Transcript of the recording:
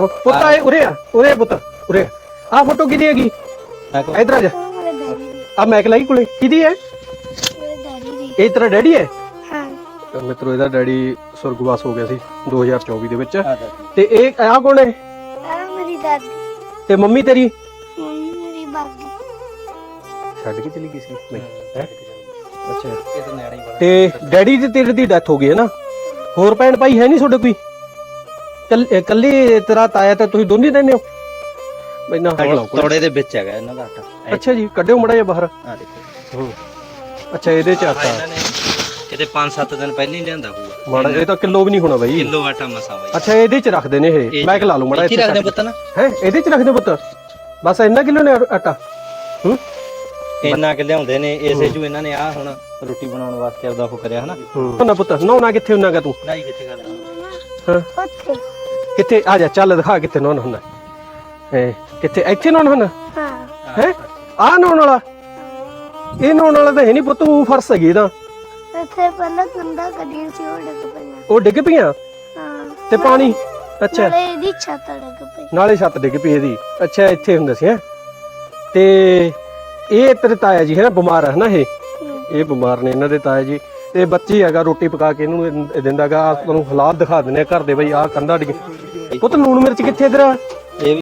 ਪੁੱਤ ਆਏ ਉਰੇ ਆ ਉਰੇ ਆ ਪੁੱਤ ਉਰੇ ਆ। ਫੋਟੋ ਕਿਹਦੀ ਹੈਗੀ? ਇਧਰ ਆ ਜਾ। ਮੇਰੇ ਡੈਡੀ ਦੀ ਆ ਮੈਕ ਲਾਈ ਕੋਲੇ ਕਿਹਦੀ ਹੈ? ਮੇਰੇ ਡੈਡੀ ਦੀ ਇਹ ਤੇਰਾ ਡੈਡੀ ਹੈ? ਹਾਂ ਮਿੱਤਰੋ ਇਹਦਾ ਡੈਡੀ ਸੁਰਗਵਾਸ ਹੋ ਗਿਆ ਸੀ 2024 ਦੇ ਵਿੱਚ। ਤੇ ਇਹ ਆ ਕੌਣ ਹੈ? ਆ ਮੇਰੀ ਦਾਦੀ ਤੇ ਮੰਮੀ ਤੇਰੀ? ਮੰਮੀ ਮੇਰੀ ਬਾਗੀ ਛੱਡ ਕੇ ਚਲੀ ਗਈ ਸੀ। ਨਹੀਂ। ਹੈ। ਅੱਛਾ। ਇਹ ਤਾਂ ਨਿਆਣਾ ਹੀ ਬੜਾ। ਤੇ ਡੈਡੀ ਤੇ ਤੇਰੇ ਦੀ ਡੈਥ ਹੋ ਗਈ ਹੈ ਨਾ? ਹੋਰ ਭੈਣ ਭਾਈ ਹੈ ਨਹੀਂ ਤੁਹਾਡੇ ਕੋਈ? ਕੱਲ- ਕੱਲੀ ਤੇਰਾ ਤਾਇਆ ਤੇ ਤੁਸੀਂ ਦੋਨੇ ਰਹਿੰਦੇ ਹੋ? ਮੈਨਾਂ ਹੌਲਾ ਕੋਲ ਤੋੜੇ ਦੇ ਵਿੱਚ ਹੈਗਾ ਇਹਨਾਂ ਦਾ ਆਟਾ। ਅੱਛਾ ਜੀ ਕੱਢਿਓ ਮੜਾ ਜਿਹਾ ਬਾਹਰ। ਆ ਦੇਖੋ। ਹੂੰ। ਅੱਛਾ ਇਹਦੇ ਚ ਆਟਾ। ਇਹਨਾਂ ਨੇ ਕਿਤੇ 5-7 ਦਿਨ ਪਹਿਲਾਂ ਹੀ ਲਿਆਂਦਾ ਹੋਊਗਾ। ਮਾੜਾ ਇਹ ਤਾਂ ਕਿਲੋ ਵੀ ਨਹੀਂ ਹੋਣਾ ਬਾਈ। ਕਿਲੋ ਆਟਾ ਮਸਾ ਬਾਈ। ਅੱਛਾ ਇਹਦੇ ਚ ਰੱਖਦੇ ਨੇ ਇਹ। ਮੈਂ ਲਾ ਲੂ ਮੜਾ ਇੱਥੇ ਰੱਖਦੇ ਪੁੱਤ ਨਾ। ਹੈ ਇਹਦੇ ਚ ਰੱਖਦੇ ਪੁੱਤ? ਬਸ ਇੰਨਾ ਕਿਲੋ ਨੇ ਆਟਾ? ਹੂੰ? ਇੰਨਾ ਕਿ ਲਿਆਉਂਦੇ ਨੇ ਇਸੇ ਚੋਂ ਇਹਨਾਂ ਨੇ ਆ ਹੁਣ ਰੋਟੀ ਬਣਾਉਣ ਵਾਸਤੇ ਆਪਦਾ ਉਹ ਕਰਿਆ ਹਨਾ? ਹੂੰ। ਨਾ ਪੁੱਤ ਨਹਾਉਣਾ ਕਿੱਥੇ ਹੁੰਨਾਗਾ ਤੂੰ? ਨਹੀਂ ਕਿੱਥੇ ਕਰਦਾ? ਹਾਂ? ਉੱਥੇ ਕਿੱਥੇ? ਆ ਜਾ ਚੱਲ ਦਿਖਾ ਕਿੱਥੇ ਨਹਾਉਣਾ ਹੁੰਦਾ। ਹੈ ਕਿੱਥੇ? ਇੱਥੇ ਨਹਾਉਣਾ ਹੁੰਦਾ? ਹਾਂ। ਹੈ? ਆ ਨਹਾਉਣ ਵਾਲਾ? ਇਹ ਨਹਾਉਣ ਵਾਲਾ ਤਾਂ ਹੈ ਨਹੀਂ ਪੁੱਤ ਉਹ ਫਰਸ ਹੈਗੀ ਇਹਦਾ। ਇੱਥੇ ਪਹਿਲਾਂ ਕੰਦਾ ਕਦੀ ਸੀ ਉਹ ਡਿੱਗ ਪਈਆਂ। ਉਹ ਡਿੱਗ ਪਈਆਂ? ਹਾਂ। ਤੇ ਪਾਣੀ? ਅੱਛਾ। ਨਾਲੇ ਇਹਦੀ ਛੱਤ ਡਿੱਗ ਪਈ। ਨਾਲੇ ਛੱਤ ਡਿੱਗ ਪਈ ਇਹਦੀ। ਅੱਛਾ ਇੱਥੇ ਹੁੰਦਾ ਸੀ ਹੈ? ਤੇ ਇਹ ਤੇਰੇ ਤਾਇਆ ਜੀ ਹੈ ਨਾ ਬਿਮਾਰ ਹੈ ਨਾ ਇਹ। ਇਹ ਬਿਮਾਰ ਨੇ ਇਹਨਾਂ ਦੇ ਤਾਇਆ ਜੀ। ਤੇ ਬੱਚੀ ਹੈਗਾ ਰੋਟੀ ਪਕਾ ਕੇ ਇਹਨੂੰ ਇਹ ਦਿੰਦਾਗਾ ਤੁਹਾਨੂੰ ਹਾਲਾਤ ਦਿਖਾ ਦਿੰਦੇ ਆ ਘਰ ਦੇ ਬਈ ਆਹ ਕੰਧਾ ਡਿੱਗ ਪੁੱਤ ਲੂਣ ਮਿਰਚ ਕਿੱਥੇ ਇਧਰ